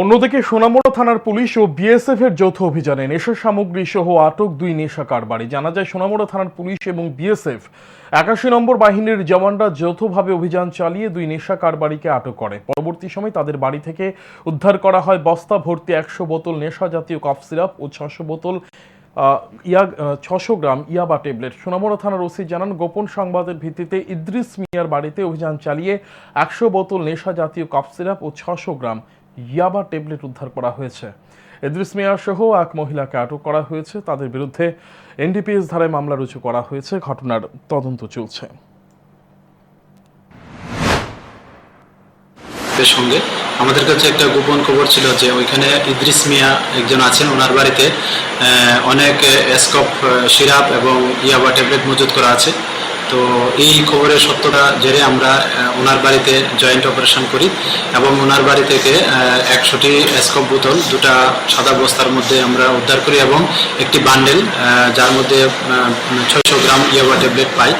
অন্যদিকে সোনামুড়া থানার পুলিশ ও বিএসএফ এর যৌথ অভিযানে নেশা সামগ্রী সহ আটক দুই নেশা কারবারি জানা যায়, সোনামুড়া থানার পুলিশ এবং বিএসএফ একাশি নম্বর বাহিনীর জওয়ানরা যৌথভাবে অভিযান চালিয়ে দুই নেশা কারবারিকে আটক করে। পরবর্তী সময় তাদের বাড়ি থেকে উদ্ধার করা হয় বস্তা, ভর্তি একশো বোতল নেশা জাতীয় কফ সিরাপ ও ছশো বোতল ইয়া ছশো গ্রাম ইয়াবা ট্যাবলেট। সোনামুড়া থানার ওসি জানান, গোপন সংবাদের ভিত্তিতে ইদ্রিস মিয়ার বাড়িতে অভিযান চালিয়ে একশো বোতল নেশা জাতীয় কফ সিরাপ ও ছশো গ্রাম ইয়াবা ট্যাবলেট উদ্ধার করা হয়েছে। ইদ্রিস মিয়া সহ এক মহিলাকে আটক করা হয়েছে। তাদের বিরুদ্ধে এনডিপিএস ধারায় মামলা রুজু করা হয়েছে। ঘটনার তদন্ত চলছে। এর সঙ্গে। আমাদের কাছে একটা গোপন খবর ছিল যে ওইখানে ইদ্রিস মিয়া একজন আছেন, ওনার বাড়িতে অনেক স্কপ সিরাপ এবং ইয়াবা ট্যাবলেট মজুত করা আছে। তো এই খবরের সত্যটা জেরে আমরা ওনার বাড়িতে জয়েন্ট অপারেশন করি এবং ওনার বাড়ি থেকে একশোটি স্কপ বোতল, দুটা সাদা বস্তার মধ্যে আমরা উদ্ধার করি এবং একটি বান্ডেল যার মধ্যে ছয়শো গ্রাম ইয়াবা ট্যাবলেট পাই।